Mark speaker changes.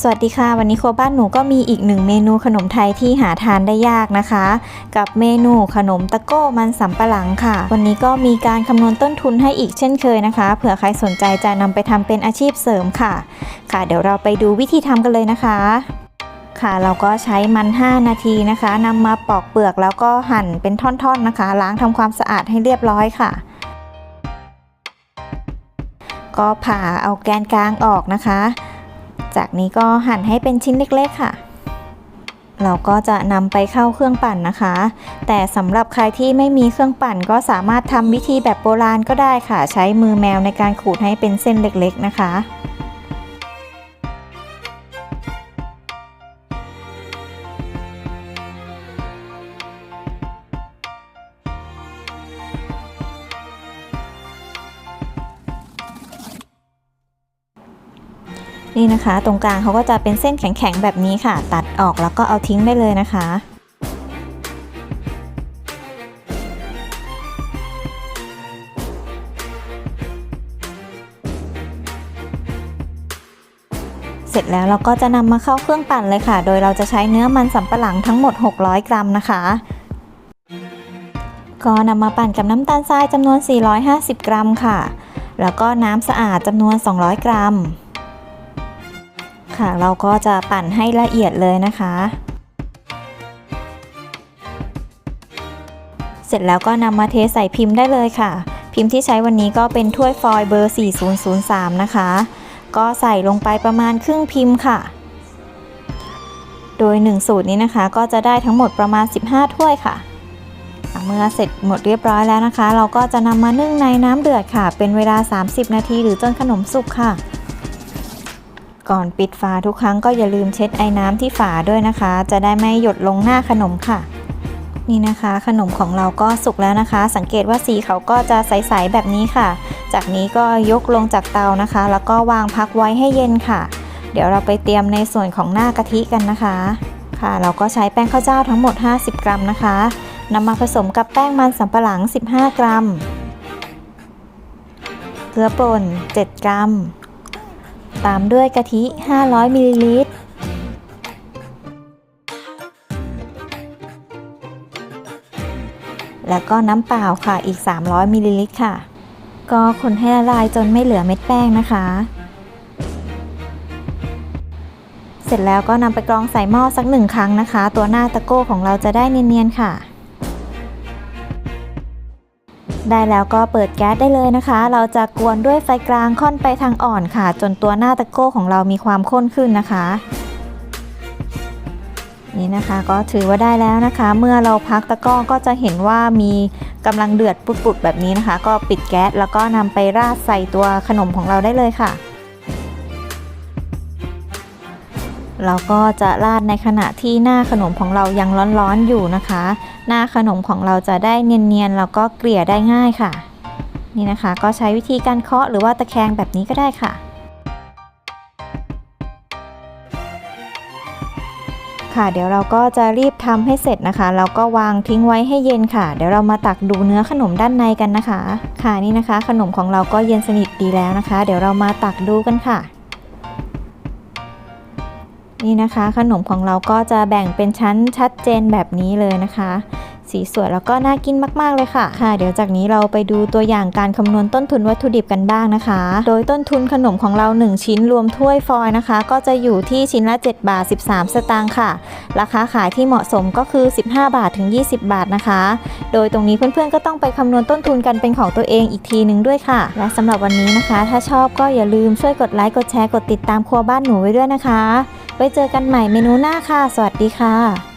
Speaker 1: สวัสดีค่ะ วันนี้ครัวบ้านหนูก็มีอีกหนึ่งเมนูขนมไทยที่หาทานได้ยากนะคะ กับเมนูขนมตะโก้มันสำปะหลังค่ะ วันนี้ก็มีการคำนวณต้นทุนให้อีกเช่นเคยนะคะ เผื่อใครสนใจจะนำไปทำเป็นอาชีพเสริมค่ะ ค่ะ เดี๋ยวเราไปดูวิธีทำกันเลยนะคะ ค่ะเราก็ใช้มัน 5 นาทีนะคะนำมาปอกเปลือกแล้วก็หั่นเป็นท่อนๆนะคะ ล้างทำความสะอาดให้เรียบร้อยค่ะก็ผ่าเอาแกนกลางออกนะคะ จากนี้ก็หั่นให้เป็นชิ้นเล็กๆค่ะ เราก็จะนำไปเข้าเครื่องปั่นนะคะ แต่สำหรับใครที่ไม่มีเครื่องปั่นก็สามารถทำวิธีแบบโบราณก็ได้ค่ะ ใช้มือแมวในการขูดให้เป็นเส้นเล็กๆนะคะ นี่นะคะ ตรงกลางเขาก็จะเป็นเส้นแข็งๆแบบนี้ค่ะ ตัดออกแล้วก็เอาทิ้งได้เลยนะคะเสร็จแล้วเราก็จะนำมาเข้าเครื่องปั่นเลยค่ะ โดยเราจะใช้เนื้อมันสำปะหลังทั้งหมด 600 กรัมนะคะ ก็นำมาปั่นกับน้ำตาลทรายจำนวน 450 กรัมค่ะ แล้วก็น้ำสะอาดจำนวน 200 กรัม ค่ะ เราก็จะปั่นให้ละเอียดเลยนะคะ เสร็จแล้วก็นำมาเทใส่พิมพ์ได้เลยค่ะ พิมพ์ที่ใช้วันนี้ก็เป็นถ้วยฟอยล์เบอร์ 4003 นะคะ ก็ใส่ลงไปประมาณครึ่งพิมพ์ค่ะ โดย 1 สูตรนี้นะคะ ก็จะได้ทั้งหมดประมาณ 15 ถ้วยค่ะเมื่อเสร็จหมดเรียบร้อยแล้วนะคะ เราก็จะนำมานึ่งในน้ำเดือดค่ะ เป็นเวลา 30 นาทีหรือจนขนมสุกค่ะ ก่อนปิดฝาทุกครั้งก็อย่าลืมเช็ดไอ้น้ำที่ฝาด้วยนะคะ จะได้ไม่หยดลงหน้าขนมค่ะ นี่นะคะ ขนมของเราก็สุกแล้วนะคะ สังเกตว่าสีเขาก็จะใสๆแบบนี้ค่ะ จากนี้ก็ยกลงจากเตานะคะ แล้วก็วางพักไว้ให้เย็นค่ะ เดี๋ยวเราไปเตรียมในส่วนของหน้ากะทิกันนะคะ ค่ะ เราก็ใช้แป้งข้าวเจ้าทั้งหมด 50 กรัมนะคะนำมาผสมกับแป้งมันสำปะหลัง 15 กรัม เกลือป่น 7 กรัม ตามด้วยกะทิ 500 มิลลิลิตร แล้วก็น้ำเปล่าค่ะ อีก 300 มิลลิลิตรค่ะ ก็คนให้ละลายจนไม่เหลือเม็ดแป้งนะคะ เสร็จแล้วก็นำไปกรองใส่หม้อสักหนึ่งครั้งนะคะ ตัวหน้าตะโก้ของเราจะได้เนียนๆค่ะ ได้แล้วก็เปิดแก๊สได้เลยนะคะ เราจะกวนด้วยไฟกลางค่อนไปทางอ่อนค่ะ จนตัวหน้าตะโก้ของเรามีความข้นขึ้นนะคะ นี่นะคะก็ถือว่าได้แล้วนะคะ เมื่อเราพักตะก้อก็จะเห็นว่ามีกำลังเดือดปุดๆแบบนี้นะคะ ก็ปิดแก๊สแล้วก็นำไปราดใส่ตัวขนมของเราได้เลยค่ะ เราก็จะราดในขณะที่หน้าขนมของเรายังร้อนๆอยู่นะคะ หน้าขนมของเราจะได้เนียนๆแล้วก็เกลี่ยได้ง่ายค่ะ นี่นะคะ ก็ใช้วิธีการเคาะหรือว่าตะแคงแบบนี้ก็ได้ค่ะ ค่ะเดี๋ยวเราก็จะรีบทำให้เสร็จนะคะแล้วก็วางทิ้งไว้ให้เย็นค่ะ เดี๋ยวเรามาตักดูเนื้อขนมด้านในกันนะคะ ค่ะนี่นะคะ ขนมของเราก็เย็นสนิทดีแล้วนะคะ เดี๋ยวเรามาตักดูกันค่ะ นี่นะคะ ขนมของเราก็จะแบ่งเป็นชั้นชัดเจนแบบนี้เลยนะคะ สีสวยแล้วก็น่ากินมาก ๆ เลยค่ะ ค่ะ เดี๋ยวจากนี้เราไปดูตัวอย่างการคำนวณต้นทุนวัตถุดิบกันบ้างนะคะ โดยต้นทุนขนมของเรา 1 ชิ้นรวมถ้วยฟอยนะคะ ก็จะอยู่ที่ชิ้นละ 7 บาท 13 สตางค์ค่ะ ราคาขายที่เหมาะสมก็คือ 15 บาทถึง 20 บาทนะคะ โดยตรงนี้เพื่อนๆก็ต้องไปคำนวณต้นทุนกันเป็นของตัวเองอีกทีหนึ่งด้วยค่ะ และสำหรับวันนี้นะคะ ถ้าชอบก็อย่าลืมช่วยกดไลค์กดแชร์กดติดตามครัวบ้านหนูไว้ด้วยนะคะ ไว้เจอกันใหม่เมนูหน้าค่ะ สวัสดีค่ะ